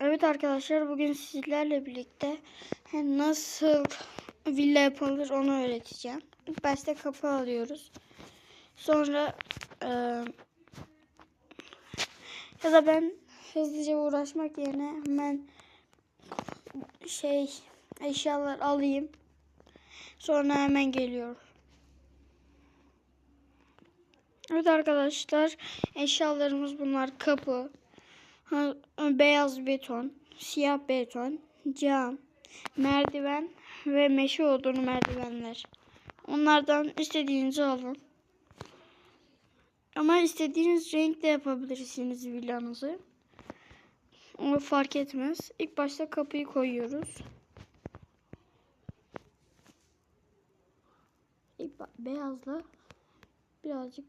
Evet arkadaşlar bugün sizlerle birlikte nasıl villa yapılır onu öğreteceğim. İlk başta kapı alıyoruz. Sonra e, ya da ben hızlıca uğraşmak yerine hemen şey eşyalar alayım. Sonra hemen geliyorum. Evet arkadaşlar eşyalarımız bunlar kapı, beyaz beton, siyah beton, cam, merdiven ve meşe odunu merdivenler. Onlardan istediğinizi alın. Ama istediğiniz renkte yapabilirsiniz villanızı. O fark etmez. İlk başta kapıyı koyuyoruz. İlk beyazla birazcık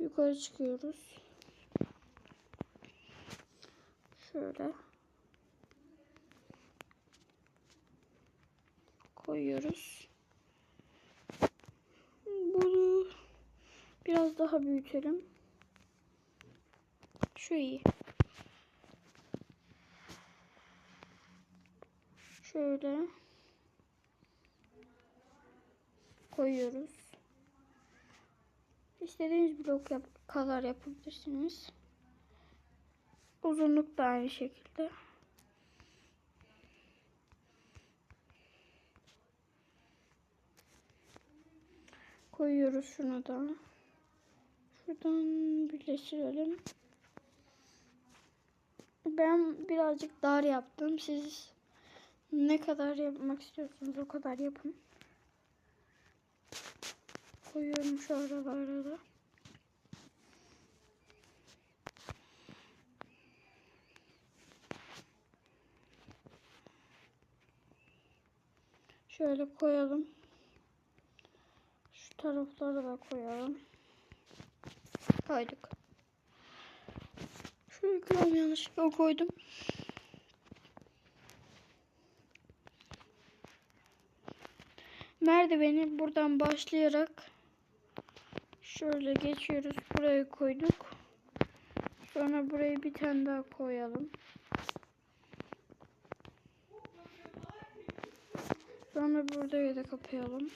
yukarı çıkıyoruz. Şöyle koyuyoruz. Bunu biraz daha büyütelim. Şu iyi. Şöyle koyuyoruz. İstediğiniz blok yap kadar yapabilirsiniz. Uzunluk da aynı şekilde. Koyuyoruz şunu da. Şuradan birleştirelim. Ben birazcık dar yaptım. Siz ne kadar yapmak istiyorsunuz o kadar yapın. Koyuyorum şu aralara da. Şöyle koyalım. Şu tarafları da koyalım. Koyduk. Şöyle kıvam yanlışlıkla koydum. Merdiveni buradan başlayarak şöyle geçiyoruz. Buraya koyduk. Sonra buraya bir tane daha koyalım. Sonra burada da kapayalım.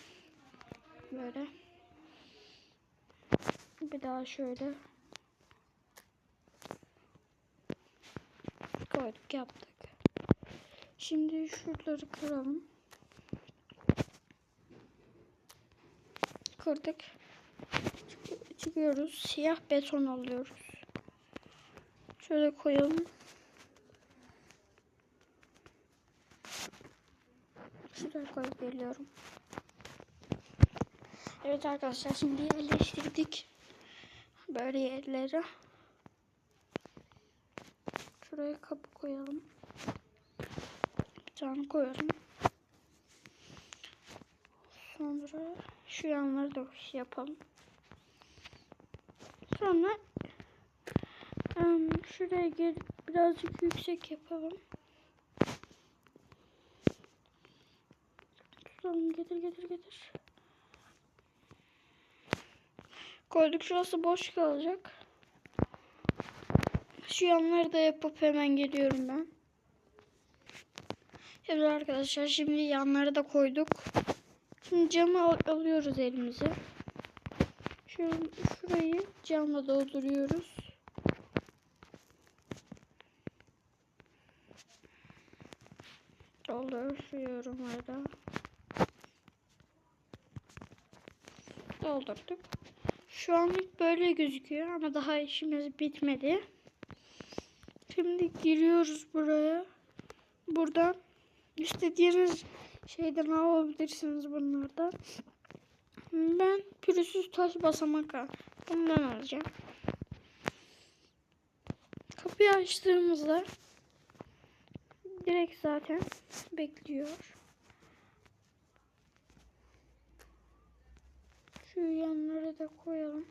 Böyle. Bir daha şöyle. Koyduk yaptık. Şimdi şuraları kıralım. Kırdık. Çık- çıkıyoruz. Siyah beton alıyoruz. Şöyle koyalım. Şuraya koyup geliyorum. Evet arkadaşlar şimdi yerleştirdik. Böyle yerlere. Şuraya kapı koyalım. Bir tane koyalım. Sonra şu yanları da yapalım. Sonra şuraya gel birazcık yüksek yapalım. Tutalım getir getir getir. Koyduk şurası boş kalacak. Şu yanları da yapıp hemen geliyorum ben. Evet arkadaşlar şimdi yanları da koyduk. Şimdi camı al- alıyoruz elimize. Şu şurayı camla dolduruyoruz. Dolduruyorum orada. Doldurduk. Şu anlık böyle gözüküyor ama daha işimiz bitmedi. Şimdi giriyoruz buraya. Buradan istediğiniz şeyden alabilirsiniz bunlardan. Ben pürüzsüz taş basamak al- bundan alacağım. Kapıyı açtığımızda direkt zaten bekliyor. Şu yanlara da koyalım.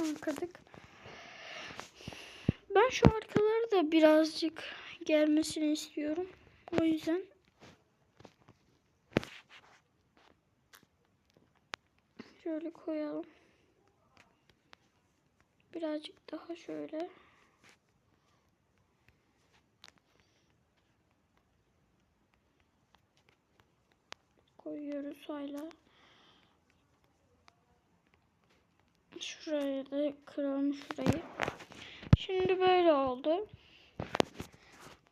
Arkadık. Ben şu arkaları da birazcık gelmesini istiyorum. O yüzden şöyle koyalım. Birazcık daha şöyle. Koyuyoruz hala. Şuraya da kıralım şurayı. Şimdi böyle oldu.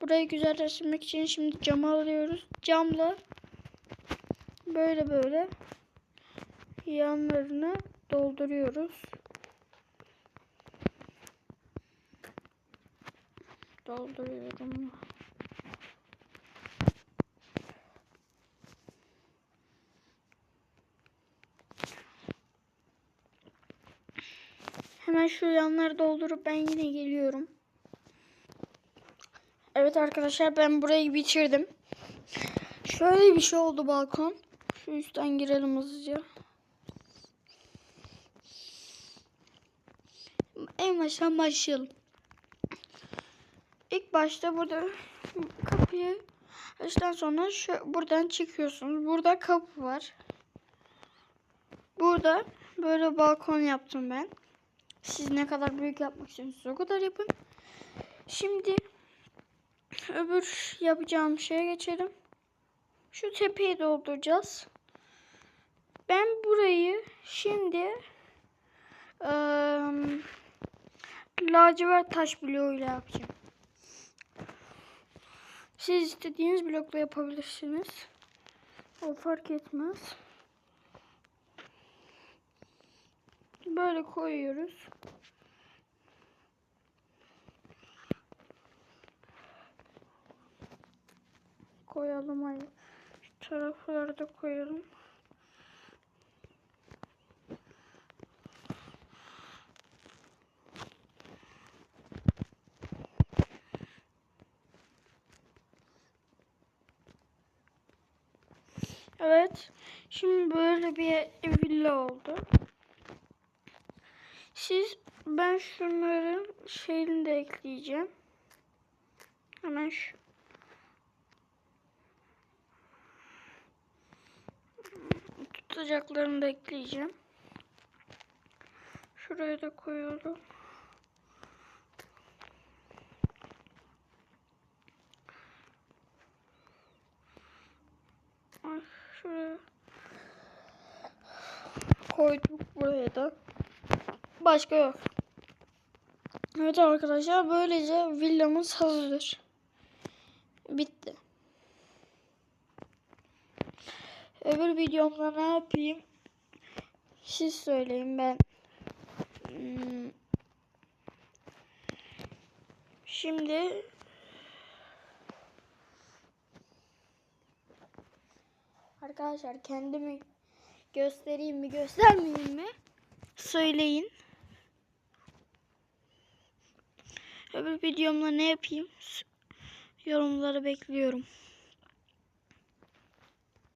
Burayı güzelleştirmek için şimdi camı alıyoruz. Camla böyle böyle yanlarını dolduruyoruz. Dolduruyorum. Hemen şu yanları doldurup ben yine geliyorum. Evet arkadaşlar ben burayı bitirdim. Şöyle bir şey oldu balkon. Şu üstten girelim hızlıca. Baştan başlayalım. İlk başta burada kapıyı açtıktan sonra şu buradan çıkıyorsunuz. Burada kapı var. Burada böyle balkon yaptım ben. Siz ne kadar büyük yapmak istiyorsanız o kadar yapın. Şimdi öbür yapacağım şeye geçelim. Şu tepeyi dolduracağız. Ben burayı şimdi ıı, lacivert taş bloğuyla yapacağım. Siz istediğiniz blokla yapabilirsiniz. O fark etmez. Böyle koyuyoruz. Koyalım hayır. Şu tarafları da koyalım. Evet. Şimdi böyle bir villa oldu. Siz ben şunların şeyini de ekleyeceğim. Hemen şu. Tutacaklarını da ekleyeceğim. Şuraya da koyuyorum. Şuraya koyduk buraya da. Başka yok. Evet arkadaşlar böylece villamız hazır. Bitti. Öbür videomda ne yapayım? Siz söyleyin ben. Hmm. Şimdi Arkadaşlar kendimi göstereyim mi göstermeyeyim mi? Söyleyin. Öbür videomda ne yapayım? Yorumları bekliyorum.